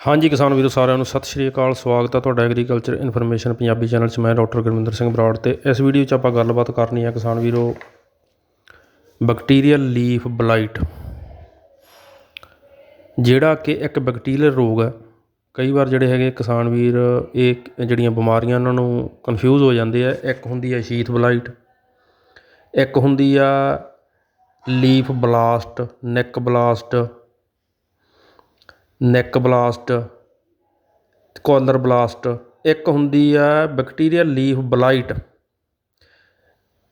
ਹਾਂਜੀ ਕਿਸਾਨ ਵੀਰੋ, ਸਾਰਿਆਂ ਨੂੰ ਸਤਿ ਸ਼੍ਰੀ ਅਕਾਲ, ਸਵਾਗਤ ਹੈ ਤੁਹਾਡਾ ਐਗਰੀਕਲਚਰ ਇਨਫੋਰਮੇਸ਼ਨ ਪੰਜਾਬੀ ਚੈਨਲ 'ਚ। ਮੈਂ ਡਾਕਟਰ ਗੁਰਮਿੰਦਰ ਸਿੰਘ ਬਰਾੜ ਤੇ ਇਸ ਵੀਡੀਓ 'ਚ ਆਪਾਂ ਗੱਲਬਾਤ ਕਰਨੀ ਹੈ ਕਿਸਾਨ ਵੀਰੋ ਬੈਕਟੀਰੀਅਲ ਲੀਫ ਬਲਾਈਟ ਜਿਹੜਾ ਕਿ ਇੱਕ ਬੈਕਟੀਰੀਅਲ ਰੋਗ ਹੈ ਕਈ ਵਾਰ ਜਿਹੜੇ ਹੈਗੇ ਕਿਸਾਨ ਵੀਰ, ਇਹ ਜਿਹੜੀਆਂ ਬਿਮਾਰੀਆਂ ਉਹਨਾਂ ਨੂੰ ਕਨਫਿਊਜ਼ ਹੋ ਜਾਂਦੇ ਆ। ਇੱਕ ਹੁੰਦੀ ਹੈ ਸ਼ੀਥ ਬਲਾਈਟ ਇੱਕ ਹੁੰਦੀ ਆ leaf blast neck blast neck blast collar blast ਇੱਕ ਹੁੰਦੀ ਆ bacterial leaf blight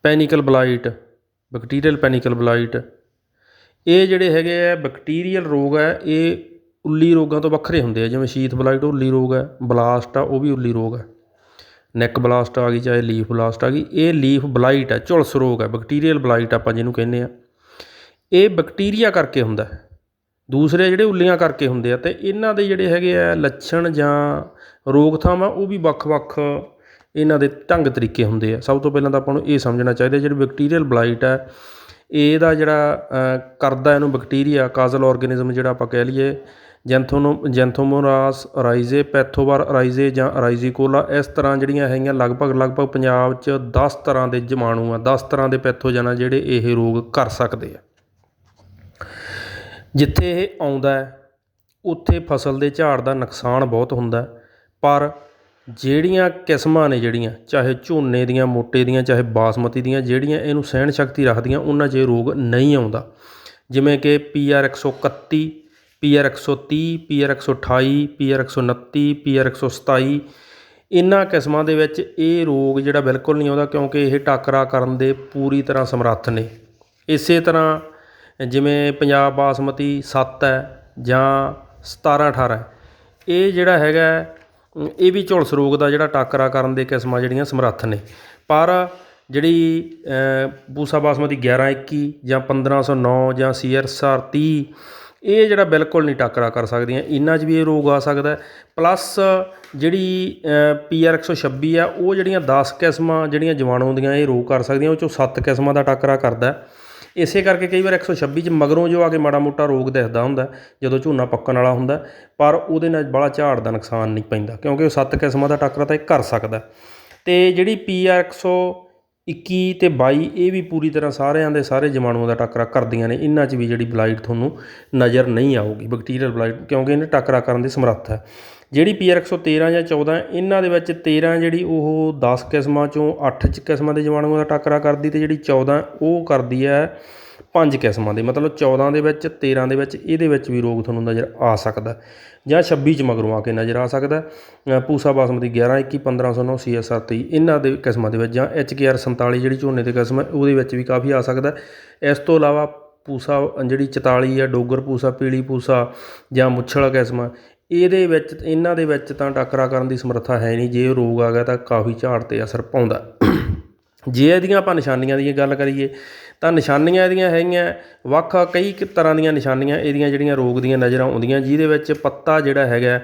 panicle blight bacterial panicle blight ਇਹ ਜਿਹੜੇ ਹੈਗੇ ਆ ਬੈਕਟੀਰੀਅਲ ਰੋਗ ਹੈ ਇਹ ਉੱਲੀ ਰੋਗਾਂ ਤੋਂ ਵੱਖਰੇ ਹੁੰਦੇ ਆ, ਜਿਵੇਂ ਸ਼ੀਥ ਬਲਾਈਟ ਉੱਲੀ ਰੋਗ ਹੈ ਬਲਾਸਟ ਆ, ਉਹ ਵੀ ਉੱਲੀ ਰੋਗ ਹੈ ਨੈਕ ਬਲਾਸਟ ਆ ਗਈ, ਚਾਹੇ ਲੀਫ ਬਲਾਸਟ ਆ ਗਈ, ਇਹ ਲੀਫ ਬਲਾਈਟ ਹੈ ਝੁਲਸ ਰੋਗ ਹੈ ਬੈਕਟੀਰੀਅਲ ਬਲਾਈਟ ਆਪਾਂ ਜਿਹਨੂੰ ਕਹਿੰਦੇ ਆ। ਇਹ ਬੈਕਟੀਰੀਆ ਕਰਕੇ ਹੁੰਦਾ। ਦੂਸਰੇ ਜਿਹੜੇ ਉੱਲੀਆਂ ਕਰਕੇ ਹੁੰਦੇ ਆ ਅਤੇ ਇਹਨਾਂ ਦੇ ਜਿਹੜੇ ਹੈਗੇ ਆ ਲੱਛਣ ਜਾਂ ਰੋਕਥਾਮ ਆ, ਉਹ ਵੀ ਵੱਖ-ਵੱਖ ਇਹਨਾਂ ਦੇ ਢੰਗ ਤਰੀਕੇ ਹੁੰਦੇ ਆ। ਸਭ ਤੋਂ ਪਹਿਲਾਂ ਤਾਂ ਆਪਾਂ ਨੂੰ ਇਹ ਸਮਝਣਾ ਚਾਹੀਦਾ, ਜਿਹੜੀ ਬੈਕਟੀਰੀਅਲ ਬਲਾਈਟ ਹੈ ਇਹਦਾ ਜਿਹੜਾ ਕਰਦਾ ਇਹਨੂੰ ਬੈਕਟੀਰੀਆ ਕਾਜ਼ਲ ਆਰਗੇਨਿਜ਼ਮ ਜਿਹੜਾ ਆਪਾਂ ਕਹਿ ਲਈਏ, ਜੈਂਥੋਨੋ, ਜੈਂਥੋਮੋਰਾਸ, ਅਰਾਈਜ਼ੇ, ਪੈਥੋਵਾਰ, ਅਰਾਈਜ਼ੇ ਜਾਂ ਅਰਾਈਜ਼ੀਕੋਲਾ, ਇਸ ਤਰ੍ਹਾਂ ਜਿਹੜੀਆਂ ਹੈਗੀਆਂ ਲਗਭਗ ਲਗਭਗ ਪੰਜਾਬ 'ਚ 10 ਤਰ੍ਹਾਂ ਦੇ ਜਮਾਣੂ ਆ 10 ਤਰ੍ਹਾਂ ਦੇ ਪੈਥੋਜਨ ਆ ਜਿਹੜੇ ਇਹ ਰੋਗ ਕਰ ਸਕਦੇ ਆ। ਜਿੱਥੇ ਇਹ ਆਉਂਦਾ ਉੱਥੇ ਫਸਲ ਦੇ ਝਾੜ ਦਾ ਨੁਕਸਾਨ ਬਹੁਤ ਹੁੰਦਾ ਪਰ ਜਿਹੜੀਆਂ ਕਿਸਮਾਂ ਨੇ ਜਿਹੜੀਆਂ, ਚਾਹੇ ਝੋਨੇ ਦੀਆਂ, ਮੋਟੇ ਦੀਆਂ, ਚਾਹੇ ਬਾਸਮਤੀ ਦੀਆਂ, ਜਿਹੜੀਆਂ ਇਹਨੂੰ ਸਹਿਣ ਸ਼ਕਤੀ ਰੱਖਦੀਆਂ, ਉਹਨਾਂ 'ਚ ਇਹ ਰੋਗ ਨਹੀਂ ਆਉਂਦਾ। ਜਿਵੇਂ ਕਿ P PR 131 PR 130 PR 128 PR 129 PR 127 ਇਹਨਾਂ ਕਿਸਮਾਂ ਦੇ ਵਿੱਚ ਇਹ ਰੋਗ ਜਿਹੜਾ ਬਿਲਕੁਲ ਨਹੀਂ ਆਉਂਦਾ ਕਿਉਂਕਿ ਇਹ ਟਾਕਰਾ ਕਰਨ ਦੇ ਪੂਰੀ ਤਰ੍ਹਾਂ ਸਮਰੱਥ ਨੇ। ਇਸੇ ਤਰ੍ਹਾਂ ਜਿਵੇਂ ਪੰਜਾਬ ਬਾਸਮਤੀ ਸੱਤ ਹੈ ਜਾਂ ਸਤਾਰਾਂ ਅਠਾਰਾਂ ਇਹ ਜਿਹੜਾ ਹੈਗਾ ਇਹ ਵੀ ਝੁਲਸ ਰੋਗ ਦਾ ਜਿਹੜਾ ਟਾਕਰਾ ਕਰਨ ਦੇ ਕਿਸਮਾਂ ਜਿਹੜੀਆਂ ਸਮਰੱਥ ਨੇ। ਪਰ ਜਿਹੜੀ ਪੂਸਾ ਬਾਸਮਤੀ 11 21 ਜਾਂ 1509 ਜਾਂ ਸੀ ਐੱਸ ਆਰ ਤੀਹ, ਇਹ ਜਿਹੜਾ ਬਿਲਕੁਲ ਨਹੀਂ ਟਾਕਰਾ ਕਰ ਸਕਦੀਆਂ। ਇਹਨਾਂ 'ਚ ਵੀ ਇਹ ਰੋਗ ਆ ਸਕਦਾ ਪਲੱਸ ਜਿਹੜੀ ਪੀ ਪੀਆਰ 126 ਆ, ਉਹ ਜਿਹੜੀਆਂ 10 ਕਿਸਮਾਂ ਜਿਹੜੀਆਂ ਜੀਵਾਣੂ ਦੀਆਂ ਇਹ ਰੋਗ ਕਰ ਸਕਦੀਆਂ। ਉਹ ਚੋਂ 7 ਕਿਸਮਾਂ ਦਾ ਟਾਕਰਾ ਕਰਦਾ ਇਸੇ ਕਰਕੇ ਕਈ ਵਾਰ 126 ਚ ਮਗਰੋਂ ਜੋ ਆ ਕੇ ਮਾੜਾ ਮੋਟਾ ਰੋਗ ਦਿਖਦਾ ਹੁੰਦਾ, ਜਦੋਂ ਝੋਨਾ ਪੱਕਣ ਵਾਲਾ ਹੁੰਦਾ, ਪਰ ਉਹਦੇ ਨਾਲ ਬੜਾ ਝਾੜ ਦਾ ਨੁਕਸਾਨ ਨਹੀਂ ਪੈਂਦਾ, ਕਿਉਂਕਿ ਉਹ ਸੱਤ ਕਿਸਮਾਂ ਦਾ ਟਾਕਰਾ ਤਾਂ ਇਹ ਕਰ ਸਕਦਾ। ਤੇ ਜਿਹੜੀ ਪੀਆਰ ਇੱਕੀ ਅਤੇ ਬਾਈ, ਇਹ ਵੀ ਪੂਰੀ ਤਰ੍ਹਾਂ ਸਾਰਿਆਂ ਦੇ ਸਾਰੇ ਜੀਵਾਣੂਆਂ ਦਾ ਟਾਕਰਾ ਕਰਦੀਆਂ ਨੇ। ਇਹਨਾਂ 'ਚ ਵੀ ਜਿਹੜੀ ਬਲਾਈਟ ਤੁਹਾਨੂੰ ਨਜ਼ਰ ਨਹੀਂ ਆਊਗੀ, ਬੈਕਟੀਰੀਅਲ ਬਲਾਈਟ, ਕਿਉਂਕਿ ਇਹਨੇ ਟਾਕਰਾ ਕਰਨ ਦੀ ਸਮਰੱਥ ਹੈ। ਜਿਹੜੀ ਪੀਆਰ 113 ਜਾਂ 14 ਇਹਨਾਂ ਦੇ ਵਿੱਚ 13 ਜਿਹੜੀ ਉਹ 10 ਕਿਸਮਾਂ ਚੋਂ 8 ਕਿਸਮਾਂ ਦੇ ਜੀਵਾਣੂਆਂ ਦਾ ਟਾਕਰਾ ਕਰਦੀ ਤੇ ਜਿਹੜੀ 14 ਉਹ ਕਰਦੀ ਹੈ ਪੰਜ ਕਿਸਮਾਂ ਦੇ, ਮਤਲਬ 14 ਦੇ ਵਿੱਚ 13 ਦੇ ਵਿੱਚ, ਇਹਦੇ ਵਿੱਚ ਵੀ ਰੋਗ ਤੁਹਾਨੂੰ ਨਜ਼ਰ ਆ ਸਕਦਾ। ਜਾਂ 26 ਚ ਮਗਰੋਂ ਆ ਕੇ ਨਜ਼ਰ ਆ ਸਕਦਾ। ਪੂਸਾ ਬਾਸਮਤੀ 11 21 1509 ਸੀਐਸਆਰ 23 ਇਹਨਾਂ ਦੇ ਕਿਸਮਾਂ ਦੇ ਵਿੱਚ, ਜਾਂ ਐਚਕੇਆਰ 47 ਜਿਹੜੀ ਝੋਨੇ ਦੀ ਕਿਸਮ ਹੈ, ਉਹਦੇ ਵਿੱਚ ਵੀ ਕਾਫੀ ਆ ਸਕਦਾ। ਇਸ ਤੋਂ ਇਲਾਵਾ ਪੂਸਾ ਜਿਹੜੀ 44 ਆ, ਡੋਗਰ ਪੂਸਾ, ਪੀਲੀ ਪੂਸਾ, ਜਾਂ ਮੁੱਛਲ ਕਿਸਮ ਇਹਦੇ ਵਿੱਚ, ਇਹਨਾਂ ਦੇ ਵਿੱਚ ਤਾਂ ਟਾਕਰਾ ਕਰਨ ਦੀ ਸਮਰੱਥਾ ਹੈ ਨਹੀਂ। ਜੇ ਰੋਗ ਆ ਗਿਆ ਤਾਂ ਕਾਫੀ ਝਾੜ ਤੇ ਅਸਰ ਪਾਉਂਦਾ। ਜੇ ਇਹਦੀਆਂ ਆਪਾਂ ਨਿਸ਼ਾਨੀਆਂ ਦੀ ਗੱਲ ਕਰੀਏ, ਤਾਂ ਨਿਸ਼ਾਨੀਆਂ ਇਹਦੀਆਂ ਹੈਗੀਆਂ, ਵੱਖ ਕਈ ਤਰ੍ਹਾਂ ਦੀਆਂ ਨਿਸ਼ਾਨੀਆਂ ਇਹਦੀਆਂ ਜਿਹੜੀਆਂ ਰੋਗ ਦੀਆਂ ਨਜ਼ਰ ਆਉਂਦੀਆਂ, ਜਿਹਦੇ ਵਿੱਚ ਪੱਤਾ ਜਿਹੜਾ ਹੈਗਾ,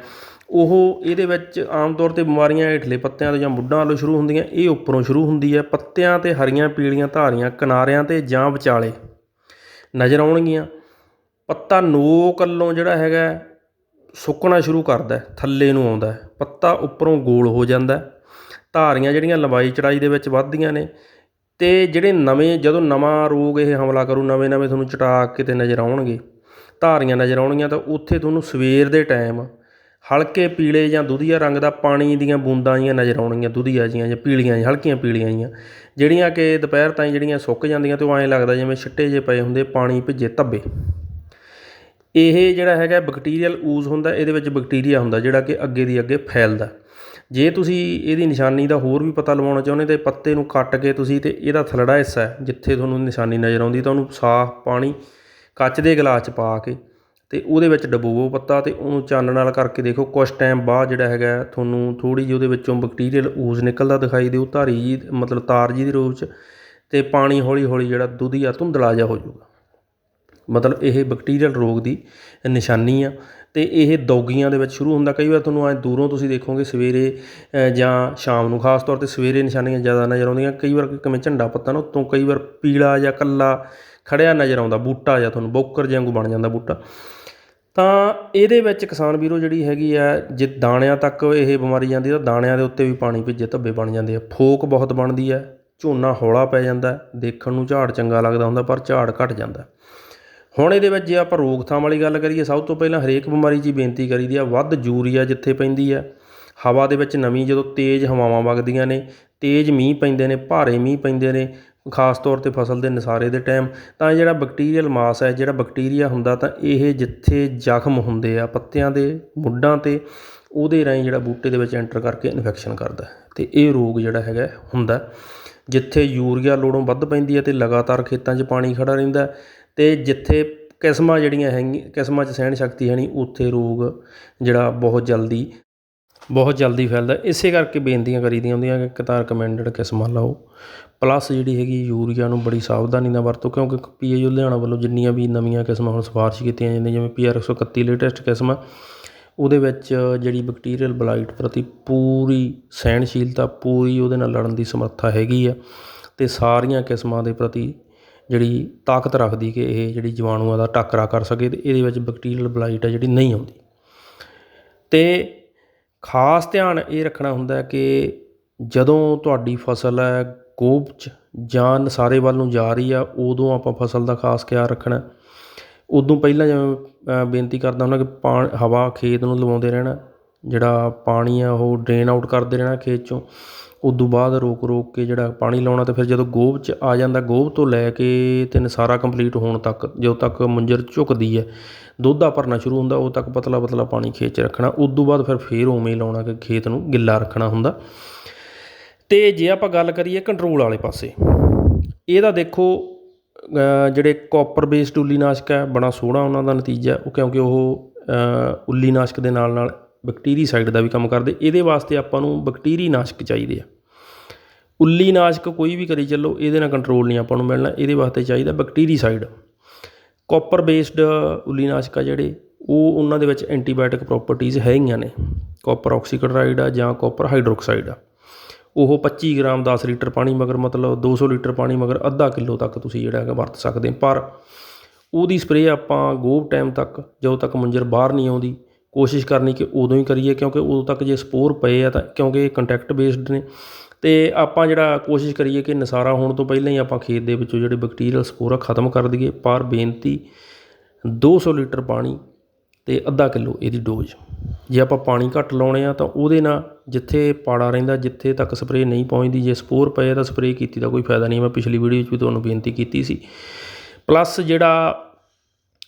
ਉਹ ਇਹਦੇ ਵਿੱਚ ਆਮ ਤੌਰ ਤੇ ਬਿਮਾਰੀਆਂ ਹੇਠਲੇ ਪੱਤਿਆਂ ਤੋਂ ਜਾਂ ਮੁੱਢਾਂ ਵੱਲੋਂ ਸ਼ੁਰੂ ਹੁੰਦੀਆਂ, ਇਹ ਉੱਪਰੋਂ ਸ਼ੁਰੂ ਹੁੰਦੀ ਹੈ, ਪੱਤਿਆਂ ਤੇ ਹਰੀਆਂ, ਪੀਲੀਆਂ ਧਾਰੀਆਂ, ਕਿਨਾਰਿਆਂ ਤੇ ਜਾਂ ਵਿਚਾਲੇ ਨਜ਼ਰ ਆਉਣਗੀਆਂ। ਪੱਤਾ ਨੋਕ ਵੱਲੋਂ ਜਿਹੜਾ ਹੈਗਾ, ਸੁੱਕਣਾ ਸ਼ੁਰੂ ਕਰਦਾ, ਥੱਲੇ ਨੂੰ ਆਉਂਦਾ, ਪੱਤਾ ਉੱਪਰੋਂ ਗੋਲ ਹੋ ਜਾਂਦਾ। ਧਾਰੀਆਂ ਜਿਹੜੀਆਂ ਲੰਬਾਈ ਚੜਾਈ ਦੇ ਵਿੱਚ ਵੱਧਦੀਆਂ ਨੇ ਅਤੇ ਜਿਹੜੇ ਨਵੇਂ ਜਦੋਂ ਨਵਾਂ ਰੋਗ ਇਹ ਹਮਲਾ ਕਰੂ ਨਵੇਂ ਨਵੇਂ ਤੁਹਾਨੂੰ ਚਟਾਕ ਕਿਤੇ ਨਜ਼ਰ ਆਉਣਗੇ। ਧਾਰੀਆਂ ਨਜ਼ਰ ਆਉਣਗੀਆਂ ਤਾਂ ਉੱਥੇ ਤੁਹਾਨੂੰ ਸਵੇਰ ਦੇ ਟਾਈਮ ਹਲਕੇ ਪੀਲੇ ਜਾਂ ਦੁਧੀਆ ਰੰਗ ਦਾ ਪਾਣੀ ਦੀਆਂ ਬੂੰਦਾਂ ਜੀਆਂ ਨਜ਼ਰ ਆਉਣਗੀਆਂ ਦੁਧੀਆ ਜੀਆਂ ਜਾਂ ਪੀਲੀਆਂ ਜਿਹੀਆਂ, ਹਲਕੀਆਂ ਪੀਲੀਆਂ ਜੀਆਂ ਜਿਹੜੀਆਂ ਕਿ ਦੁਪਹਿਰ ਤਾਈਂ ਜਿਹੜੀਆਂ ਸੁੱਕ ਜਾਂਦੀਆਂ ਤੇ ਉਹ ਐਂ ਲੱਗਦਾ ਜਿਵੇਂ ਛਿੱਟੇ ਜੇ ਪਏ ਹੁੰਦੇ ਪਾਣੀ ਭਿੱਜੇ ਧੱਬੇ। ਇਹ ਜਿਹੜਾ ਹੈਗਾ ਬੈਕਟੀਰੀਅਲ ਊਜ਼ ਹੁੰਦਾ ਇਹਦੇ ਵਿੱਚ ਬੈਕਟੀਰੀਆ ਹੁੰਦਾ ਜਿਹੜਾ ਕਿ ਅੱਗੇ ਦੀ ਅੱਗੇ ਫੈਲਦਾ। ਜੇ ਤੁਸੀਂ ਇਹਦੀ ਨਿਸ਼ਾਨੀ ਦਾ ਹੋਰ ਵੀ ਪਤਾ ਲਵਾਉਣਾ ਚਾਹੁੰਦੇ ਤਾਂ ਪੱਤੇ ਨੂੰ ਕੱਟ ਕੇ ਤੁਸੀਂ ਤੇ ਇਹਦਾ ਥਲੜਾ ਹਿੱਸਾ ਹੈ, ਜਿੱਥੇ ਤੁਹਾਨੂੰ ਨਿਸ਼ਾਨੀ ਨਜ਼ਰ ਆਉਂਦੀ ਤਾਂ ਉਹਨੂੰ ਸਾਫ਼ ਪਾਣੀ ਕੱਚ ਦੇ ਗਲਾਸ 'ਚ ਪਾ ਕੇ ਤੇ ਉਹਦੇ ਵਿੱਚ ਡਬੋਵੋ ਪੱਤਾ ਤੇ ਉਹਨੂੰ ਚਾਨਣ ਨਾਲ ਕਰਕੇ ਦੇਖੋ ਕੁਝ ਟਾਈਮ ਬਾਅਦ ਜਿਹੜਾ ਹੈਗਾ ਤੁਹਾਨੂੰ ਥੋੜੀ ਜਿਹੀ ਉਹਦੇ ਵਿੱਚੋਂ ਬੈਕਟੀਰੀਅਲ ਊਜ਼ ਨਿਕਲਦਾ ਦਿਖਾਈ ਦਿਓ ਧਾਰੀ ਜੀ ਮਤਲਬ ਤਾਰ ਜੀ ਦੇ ਰੂਪ 'ਚ ਤੇ ਪਾਣੀ ਹੌਲੀ ਹੌਲੀ ਜਿਹੜਾ ਦੁਧੀਆ ਧੁੰਦਲਾ ਜਿਹਾ ਹੋ ਜਾਊਗਾ। ਮਤਲਬ ਇਹ ਬੈਕਟੀਰੀਅਲ ਰੋਗ ਦੀ ਨਿਸ਼ਾਨੀ ਆ ਅਤੇ ਇਹ ਦੌਗੀਆਂ ਦੇ ਵਿੱਚ ਸ਼ੁਰੂ ਹੁੰਦਾ। ਕਈ ਵਾਰ ਤੁਹਾਨੂੰ ਐ ਦੂਰੋਂ ਤੁਸੀਂ ਦੇਖੋਗੇ ਸਵੇਰੇ ਜਾਂ ਸ਼ਾਮ ਨੂੰ, ਖਾਸ ਤੌਰ ਤੇ ਸਵੇਰੇ ਨਿਸ਼ਾਨੀਆਂ ਜ਼ਿਆਦਾ ਨਜ਼ਰ ਆਉਂਦੀਆਂ। ਕਈ ਵਾਰ ਕਿਵੇਂ ਝੰਡਾ ਪੱਤਾ ਨਾ, ਉੱਤੋਂ ਕਈ ਵਾਰ ਪੀਲਾ ਜਾਂ ਕੱਲਾ ਖੜਿਆ ਨਜ਼ਰ ਆਉਂਦਾ, ਬੂਟਾ ਜਾਂ ਤੁਹਾਨੂੰ ਬੋਕਰ ਜਿਹਾ ਵਾਂਗੂ ਬਣ ਜਾਂਦਾ ਬੂਟਾ। ਤਾਂ ਇਹਦੇ ਵਿੱਚ ਕਿਸਾਨ ਵੀਰੋ ਜਿਹੜੀ ਹੈਗੀ ਆ, ਜੇ ਦਾਣਿਆਂ ਤੱਕ ਇਹ ਬਿਮਾਰੀ ਜਾਂਦੀ, ਤਾਂ ਦਾਣਿਆਂ ਦੇ ਉੱਤੇ ਵੀ ਪਾਣੀ ਭਿੱਜੇ ਧੱਬੇ ਬਣ ਜਾਂਦੇ ਆ। ਫੋਕ ਬਹੁਤ ਬਣਦੀ ਹੈ ਝੋਨਾ ਹੌਲਾ ਪੈ ਜਾਂਦਾ, ਦੇਖਣ ਨੂੰ ਝਾੜ ਚੰਗਾ ਲੱਗਦਾ ਹੁੰਦਾ, ਪਰ ਝਾੜ ਘਟ ਜਾਂਦਾ। ਹੁਣ ਇਹਦੇ ਵਿੱਚ ਜੇ ਆਪਾਂ ਰੋਕਥਾਮ ਵਾਲੀ ਗੱਲ ਕਰੀਏ, ਸਭ ਤੋਂ ਪਹਿਲਾਂ ਹਰੇਕ ਬਿਮਾਰੀ 'ਚ ਹੀ ਬੇਨਤੀ ਕਰੀਦੀ ਆ, ਵੱਧ ਯੂਰੀਆ ਜਿੱਥੇ ਪੈਂਦੀ ਆ। ਹਵਾ ਦੇ ਵਿੱਚ ਨਵੀਂ ਜਦੋਂ ਤੇਜ਼ ਹਵਾਵਾਂ ਵਗਦੀਆਂ ਨੇ, ਤੇਜ਼ ਮੀਂਹ ਪੈਂਦੇ ਨੇ, ਭਾਰੇ ਮੀਂਹ ਪੈਂਦੇ ਨੇ, ਖਾਸ ਤੌਰ ਤੇ ਫਸਲ ਦੇ ਨਸਾਰੇ ਦੇ ਟਾਈਮ, ਤਾਂ ਜਿਹੜਾ ਬੈਕਟੀਰੀਅਲ ਮਾਸ ਹੈ, ਜਿਹੜਾ ਬੈਕਟੀਰੀਆ ਹੁੰਦਾ, ਤਾਂ ਇਹ ਜਿੱਥੇ ਜ਼ਖਮ ਹੁੰਦੇ ਆ ਪੱਤਿਆਂ ਦੇ ਮੁੱਢਾਂ ਤੇ, ਉਹਦੇ ਰਾਹੀਂ ਜਿਹੜਾ ਬੂਟੇ ਦੇ ਵਿੱਚ ਐਂਟਰ ਕਰਕੇ ਇਨਫੈਕਸ਼ਨ ਕਰਦਾ ਹੈ। ਤੇ ਇਹ ਰੋਗ ਜਿਹੜਾ ਹੈਗਾ ਹੁੰਦਾ ਜਿੱਥੇ ਯੂਰੀਆ ਲੋੜੋਂ ਵੱਧ ਪੈਂਦੀ ਹੈ ਤੇ ਲਗਾਤਾਰ ਖੇਤਾਂ 'ਚ ਪਾਣੀ ਖੜਾ ਰਹਿੰਦਾ ਅਤੇ ਜਿੱਥੇ ਕਿਸਮਾਂ ਜਿਹੜੀਆਂ ਹੈਗੀਆਂ, ਕਿਸਮਾਂ 'ਚ ਸਹਿਣ ਸ਼ਕਤੀ ਹੈ ਨਹੀਂ ਉੱਥੇ ਰੋਗ ਜਿਹੜਾ ਬਹੁਤ ਜਲਦੀ ਬਹੁਤ ਜਲਦੀ ਫੈਲਦਾ। ਇਸੇ ਕਰਕੇ ਬੇਨਤੀਆਂ ਕਰੀ ਦੀਆਂ ਹੁੰਦੀਆਂ ਕਿ ਇੱਕ ਤਾਂ ਰਿਕਮੈਂਡਡ ਕਿਸਮਾਂ ਲਾਓ। ਪਲੱਸ ਜਿਹੜੀ ਹੈਗੀ ਯੂਰੀਆ ਨੂੰ ਬੜੀ ਸਾਵਧਾਨੀ ਨਾਲ ਵਰਤੋ, ਕਿਉਂਕਿ ਪੀਏਯੂ ਲੁਧਿਆਣਾ ਵੱਲੋਂ ਜਿੰਨੀਆਂ ਵੀ ਨਵੀਆਂ ਕਿਸਮਾਂ ਹੁਣ ਸਿਫਾਰਿਸ਼ ਕੀਤੀਆਂ ਜਾਂਦੀਆਂ, ਜਿਵੇਂ ਪੀਆਰ 131 ਲੇਟੈਸਟ ਕਿਸਮ ਆ, ਉਹਦੇ ਵਿੱਚ ਜਿਹੜੀ ਬੈਕਟੀਰੀਅਲ ਬਲਾਈਟ ਪ੍ਰਤੀ ਪੂਰੀ ਸਹਿਣਸ਼ੀਲਤਾ, ਪੂਰੀ ਉਹਦੇ ਨਾਲ ਲੜਨ ਦੀ ਸਮਰੱਥਾ ਹੈਗੀ ਆ ਅਤੇ ਸਾਰੀਆਂ ਕਿਸਮਾਂ ਦੇ ਪ੍ਰਤੀ ਜਿਹੜੀ ਤਾਕਤ ਰੱਖਦੀ ਕਿ ਇਹ ਜਿਹੜੀ ਜੀਵਾਣੂਆਂ ਦਾ ਟਾਕਰਾ ਕਰ ਸਕੇ ਅਤੇ ਇਹਦੇ ਵਿੱਚ ਬੈਕਟੀਰੀਅਲ ਬਲਾਈਟ ਆ ਜਿਹੜੀ ਨਹੀਂ ਆਉਂਦੀ। ਅਤੇ ਖਾਸ ਧਿਆਨ ਇਹ ਰੱਖਣਾ ਹੁੰਦਾ ਕਿ ਜਦੋਂ ਤੁਹਾਡੀ ਫਸਲ ਹੈ, ਗੋਭ 'ਚ ਜਾਂ ਨਸਾਰੇ ਵੱਲ ਨੂੰ ਜਾ ਰਹੀ ਆ, ਉਦੋਂ ਆਪਾਂ ਫਸਲ ਦਾ ਖਾਸ ਖਿਆਲ ਰੱਖਣਾ। ਉਦੋਂ ਪਹਿਲਾਂ ਜਿਵੇਂ ਬੇਨਤੀ ਕਰਦਾ ਹੁੰਦਾ ਕਿ ਪਾ ਹਵਾ ਖੇਤ ਨੂੰ ਲਵਾਉਂਦੇ ਰਹਿਣਾ, ਜਿਹੜਾ ਪਾਣੀ ਆ ਉਹ ਡਰੇਨ ਆਊਟ ਕਰਦੇ ਰਹਿਣਾ ਖੇਤ 'ਚੋਂ। ਉਦੋਂ ਬਾਅਦ ਰੋਕ ਰੋਕ ਕੇ ਜਿਹੜਾ ਪਾਣੀ ਲਾਉਣਾ ਅਤੇ ਫਿਰ ਜਦੋਂ ਗੋਭ 'ਚ ਆ ਜਾਂਦਾ ਗੋਭ ਤੋਂ ਲੈ ਕੇ ਤੇ ਨਸਾਰਾ ਕੰਪਲੀਟ ਹੋਣ ਤੱਕ ਜਦੋਂ ਤੱਕ ਮੁੰਜਰ ਝੁਕਦੀ ਹੈ ਦੋਧਾ ਭਰਨਾ ਸ਼ੁਰੂ ਹੁੰਦਾ ਉਦੋਂ ਤੱਕ ਪਤਲਾ ਪਤਲਾ ਪਾਣੀ ਖੇਤ 'ਚ ਰੱਖਣਾ ਉਦੋਂ ਬਾਅਦ ਫਿਰ ਫੇਰ ਉਵੇਂ ਹੀ ਲਾਉਣਾ ਕਿ ਖੇਤ ਨੂੰ ਗਿੱਲਾ ਰੱਖਣਾ ਹੁੰਦਾ। ਅਤੇ ਜੇ ਆਪਾਂ ਗੱਲ ਕਰੀਏ ਕੰਟਰੋਲ ਵਾਲੇ ਪਾਸੇ ਇਹਦਾ ਦੇਖੋ ਜਿਹੜੇ ਕਾਪਰ ਬੇਸਡ ਉੱਲੀਨਾਸ਼ਕ ਹੈ ਬੜਾ ਸੋਹਣਾ ਉਹਨਾਂ ਦਾ ਨਤੀਜਾ ਉਹ ਕਿਉਂਕਿ ਉਹ ਅ, ਉੱਲੀਨਾਸ਼ਕ ਦੇ ਨਾਲ ਨਾਲ ਬੈਕਟੀਰੀਸਾਈਡ ਦਾ ਵੀ ਕੰਮ ਕਰਦੇ, ਇਹਦੇ ਵਾਸਤੇ ਆਪਾਂ ਨੂੰ ਬੈਕਟੀਰੀ ਨਾਸ਼ਕ ਚਾਹੀਦੇ ਆ। ਉੱਲੀ ਨਾਸ਼ਕ ਕੋਈ ਵੀ ਕਰੀ ਚੱਲੋ, ਇਹਦੇ ਨਾਲ ਕੰਟਰੋਲ ਨਹੀਂ ਆਪਾਂ ਨੂੰ ਮਿਲਣਾ, ਇਹਦੇ ਵਾਸਤੇ ਚਾਹੀਦਾ ਬੈਕਟੀਰੀਸਾਈਡ ਕਾਪਰ ਬੇਸਡ ਉੱਲੀ ਨਾਸ਼ਕ ਆ ਜਿਹੜੇ, ਉਹ ਉਹਨਾਂ ਦੇ ਵਿੱਚ ਐਂਟੀਬਾਇਓਟਿਕ ਪ੍ਰੋਪਰਟੀਜ਼ ਹੈਗੀਆਂ ਨੇ ਕਾਪਰ ਆਕਸੀਕਲੋਰਾਈਡ ਆ ਜਾਂ ਕਾਪਰ ਹਾਈਡਰੋਕਸਾਈਡ ਆ। ਉਹ 25 ਗ੍ਰਾਮ 10 ਲੀਟਰ ਪਾਣੀ ਮਗਰ ਮਤਲਬ 200 ਲੀਟਰ ਪਾਣੀ ਮਗਰ ਅੱਧਾ ਕਿਲੋ ਤੱਕ ਤੁਸੀਂ ਜਿਹੜਾ ਹੈਗਾ ਵਰਤ ਸਕਦੇ ਪਰ ਉਹਦੀ ਸਪਰੇਅ ਆਪਾਂ ਗੋਭ ਟਾਈਮ ਤੱਕ, ਜਦੋਂ ਤੱਕ ਮੁੰਜਰ ਬਾਹਰ ਨਹੀਂ ਆਉਂਦੀ ਕੋਸ਼ਿਸ਼ ਕਰਨੀ ਕਿ ਉਦੋਂ ਹੀ ਕਰੀਏ, ਕਿਉਂਕਿ ਉਦੋਂ ਤੱਕ ਜੇ ਸਪੋਰ ਪਏ ਆ ਤਾਂ ਕਿਉਂਕਿ ਇਹ ਕੰਟੈਕਟ ਬੇਸਡ ਨੇ। ਅਤੇ ਆਪਾਂ ਜਿਹੜਾ ਕੋਸ਼ਿਸ਼ ਕਰੀਏ ਕਿ ਨਸਾਰਾ ਹੋਣ ਤੋਂ ਪਹਿਲਾਂ ਹੀ ਆਪਾਂ ਖੇਤ ਦੇ ਵਿੱਚੋਂ ਜਿਹੜੇ ਬੈਕਟੀਰੀਅਲ ਸਪੋਰ ਆ ਖਤਮ ਕਰ ਦਈਏ ਪਰ ਬੇਨਤੀ 200 ਲੀਟਰ ਪਾਣੀ ਤੇ ਅੱਧਾ ਕਿਲੋ ਇਹਦੀ ਡੋਜ਼ ਜੇ ਆਪਾਂ ਪਾਣੀ ਘੱਟ ਲਾਉਣੇ ਆ ਤਾਂ ਉਹਦੇ ਨਾਲ ਜਿੱਥੇ ਪਾੜਾ ਰਹਿੰਦਾ, ਜਿੱਥੇ ਤੱਕ ਸਪਰੇਅ ਨਹੀਂ ਪਹੁੰਚਦੀ, ਜੇ ਸਪੋਰ ਪਏ ਤਾਂ ਸਪਰੇਅ ਕੀਤੀ ਦਾ ਕੋਈ ਫਾਇਦਾ ਨਹੀਂ। ਮੈਂ ਪਿਛਲੀ ਵੀਡੀਓ 'ਚ ਵੀ ਤੁਹਾਨੂੰ ਬੇਨਤੀ ਕੀਤੀ ਸੀ। ਪਲੱਸ ਜਿਹੜਾ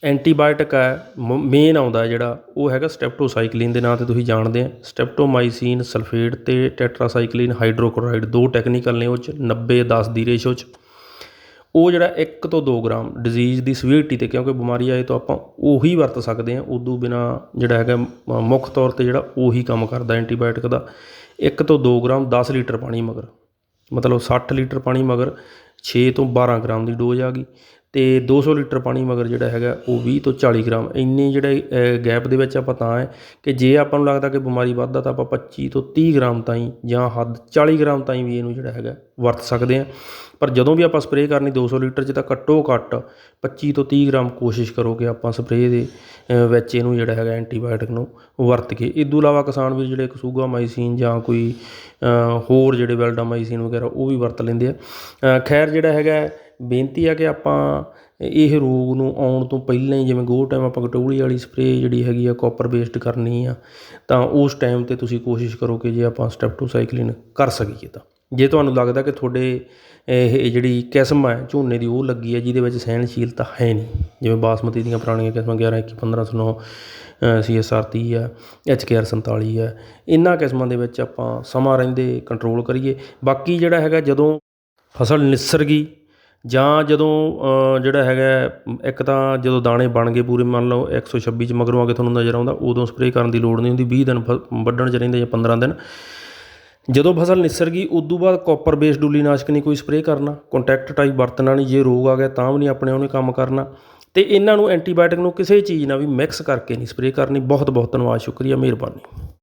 ਐਂਟੀਬਾਇਓਟਿਕ ਹੈ, ਮ ਮੇਨ ਆਉਂਦਾ ਜਿਹੜਾ, ਉਹ ਹੈਗਾ ਸਟੈਪਟੋਸਾਈਕਲਿਨ ਦੇ ਨਾਂ ਤੇ ਤੁਸੀਂ ਜਾਣਦੇ ਆ। ਸਟੈਪਟੋਮਾਈਸਿਨ, ਸਲਫੇਟ ਅਤੇ ਟੈਟਰਾਸਾਈਕਲਿਨ, ਹਾਈਡਰੋਕਲੋਰਾਈਡ, ਦੋ ਟੈਕਨੀਕਲ ਨੇ ਉਹ ਚ, ਨੱਬੇ, ਦਸ ਦੀ ਰੇਸ਼ੋ ਚ। ਉਹ ਜਿਹੜਾ 1 ਤੋਂ 2 ਗ੍ਰਾਮ ਡਿਜ਼ੀਜ਼ ਦੀ ਸਵੀਰਟੀ ਤੇ, ਕਿਉਂਕਿ ਬਿਮਾਰੀ ਆਏ ਤਾਂ ਆਪਾਂ ਉਹੀ ਵਰਤ ਸਕਦੇ ਹਾਂ ਉਦੋਂ ਬਿਨਾ ਜਿਹੜਾ ਹੈਗਾ ਮੁੱਖ ਤੌਰ ਤੇ ਜਿਹੜਾ ਉਹੀ ਕੰਮ ਕਰਦਾ ਐਂਟੀਬਾਇਓਟਿਕ ਦਾ। 1 ਤੋਂ 2 ਗ੍ਰਾਮ 10 ਲੀਟਰ ਪਾਣੀ ਮਗਰ। ਮਤਲਬ 60 ਲੀਟਰ ਪਾਣੀ ਮਗਰ 6 ਤੋਂ 12 ਗ੍ਰਾਮ ਦੀ ਡੋਜ਼ ਆ ਗਈ। ਅਤੇ ਦੋ ਸੌ ਲੀਟਰ ਪਾਣੀ ਮਗਰ ਜਿਹੜਾ ਹੈਗਾ ਉਹ ਵੀਹ ਤੋਂ 40 ਗ੍ਰਾਮ। ਇੰਨੇ ਜਿਹੜੇ ਗੈਪ ਦੇ ਵਿੱਚ ਆਪਾਂ ਤਾਂ ਹੈ ਕਿ ਜੇ ਆਪਾਂ ਨੂੰ ਲੱਗਦਾ ਕਿ ਬਿਮਾਰੀ ਵੱਧਦਾ ਤਾਂ ਆਪਾਂ 25 ਤੋਂ ਤੀਹ ਗ੍ਰਾਮ ਤਾਈਂ ਜਾਂ ਹੱਦ 40 ਗ੍ਰਾਮ ਤਾਈਂ ਵੀ ਇਹਨੂੰ ਜਿਹੜਾ ਹੈਗਾ ਵਰਤ ਸਕਦੇ ਹਾਂ। ਪਰ ਜਦੋਂ ਵੀ ਆਪਾਂ ਸਪਰੇਅ ਕਰਨੀ 200 ਲੀਟਰ 'ਚ ਤਾਂ ਘੱਟੋ ਘੱਟ 25 ਤੋਂ 30 ਗ੍ਰਾਮ ਕੋਸ਼ਿਸ਼ ਕਰੋ ਕਿ ਆਪਾਂ ਸਪਰੇਅ ਦੇ ਵਿੱਚ ਇਹਨੂੰ ਜਿਹੜਾ ਹੈਗਾ ਐਂਟੀਬਾਇਓਟਿਕ ਨੂੰ ਵਰਤ ਕੇ। ਇਸ ਤੋਂ ਇਲਾਵਾ ਕਿਸਾਨ ਵੀਰ ਜਿਹੜੇ ਕਸੂਗਾ ਮਾਈਸੀਨ ਜਾਂ ਕੋਈ ਹੋਰ ਜਿਹੜੇ ਵੈਲਡਾਮਾਈਸੀਨ ਵਗੈਰਾ ਉਹ ਵੀ ਵਰਤ ਲੈਂਦੇ ਆ। ਖੈਰ ਜਿਹੜਾ ਹੈਗਾ ਬੇਨਤੀ ਆ ਕਿ ਆਪਾਂ ਇਹ ਰੋਗ ਨੂੰ ਆਉਣ ਤੋਂ ਪਹਿਲਾਂ ਹੀ ਜਿਵੇਂ ਗੋ ਟਾਈਮ ਆਪਾਂ ਕਟੋਲੀ ਵਾਲੀ ਸਪਰੇਅ ਜਿਹੜੀ ਹੈਗੀ ਆ ਕੋਪਰ ਬੇਸਡ ਕਰਨੀ ਆ, ਤਾਂ ਉਸ ਟਾਈਮ ਤੇ ਤੁਸੀਂ ਕੋਸ਼ਿਸ਼ ਕਰੋ ਕਿ ਜੇ ਆਪਾਂ ਸਟੈਪਟੋਸਾਈਕਲਿਨ ਕਰ ਸਕੀਏ ਤਾਂ। ਜੇ ਤੁਹਾਨੂੰ ਲੱਗਦਾ ਕਿ ਤੁਹਾਡੇ ਇਹ ਜਿਹੜੀ ਕਿਸਮ ਹੈ ਝੋਨੇ ਦੀ ਉਹ ਲੱਗੀ ਹੈ ਜਿਹਦੇ ਵਿੱਚ ਸਹਿਣਸ਼ੀਲਤਾ ਹੈ ਨਹੀਂ। ਜਿਵੇਂ ਬਾਸਮਤੀ ਦੀਆਂ ਪੁਰਾਣੀਆਂ ਕਿਸਮਾਂ 11 21 1509 ਸੀ ਐਸ ਆਰ 30 ਆ ਐਚ ਕੇ ਆਰ 47 ਆ ਇਹਨਾਂ ਕਿਸਮਾਂ ਦੇ ਵਿੱਚ ਆਪਾਂ ਸਮਾਂ ਰਹਿੰਦੇ ਕੰਟਰੋਲ ਕਰੀਏ। ਬਾਕੀ ਜਿਹੜਾ ਹੈਗਾ ਜਦੋਂ ਫਸਲ ਨਿਸਰ ਗਈ ਜਾਂ ਜਦੋਂ ਜਿਹੜਾ ਹੈਗਾ, ਇੱਕ ਤਾਂ ਜਦੋਂ ਦਾਣੇ ਬਣ ਗਏ ਪੂਰੇ, ਮੰਨ ਲਓ 126 ਚ ਮਗਰੋਂ ਆ ਕੇ ਤੁਹਾਨੂੰ ਨਜ਼ਰ ਆਉਂਦਾ, ਉਦੋਂ ਸਪਰੇਅ ਕਰਨ ਦੀ ਲੋੜ ਨਹੀਂ ਹੁੰਦੀ, ਵੀਹ ਦਿਨ ਫ- ਵੱਢਣ ਚ ਰਹਿੰਦੇ ਜਾਂ 15 ਦਿਨ। ਜਦੋਂ ਫਸਲ ਨਿਸਰ ਗਈ, ਉਦੋਂ ਬਾਅਦ ਕਾਪਰ ਬੇਸਡ ਡੂਲੀਨਾਸ਼ਕ ਨਹੀਂ ਕੋਈ ਸਪਰੇਅ ਕਰਨਾ ਕੰਟੈਕਟ ਟਾਈਪ ਵਰਤਣਾ ਨਹੀਂ, ਜੇ ਰੋਗ ਆ ਗਿਆ ਤਾਂ ਵੀ ਨਹੀਂ ਆਪਣੇ ਉਹਨੇ ਕੰਮ ਕਰਨਾ। ਤੇ ਇਹਨਾਂ ਨੂੰ ਐਂਟੀਬਾਇਓਟਿਕ ਨੂੰ ਕਿਸੇ ਚੀਜ਼ ਨਾਲ ਵੀ ਮਿਕਸ ਕਰਕੇ ਨਹੀਂ ਸਪਰੇਅ ਕਰਨੀ। ਬਹੁਤ ਬਹੁਤ ਧੰਨਵਾਦ, ਸ਼ੁਕਰੀਆ, ਮਿਹਰਬਾਨੀ।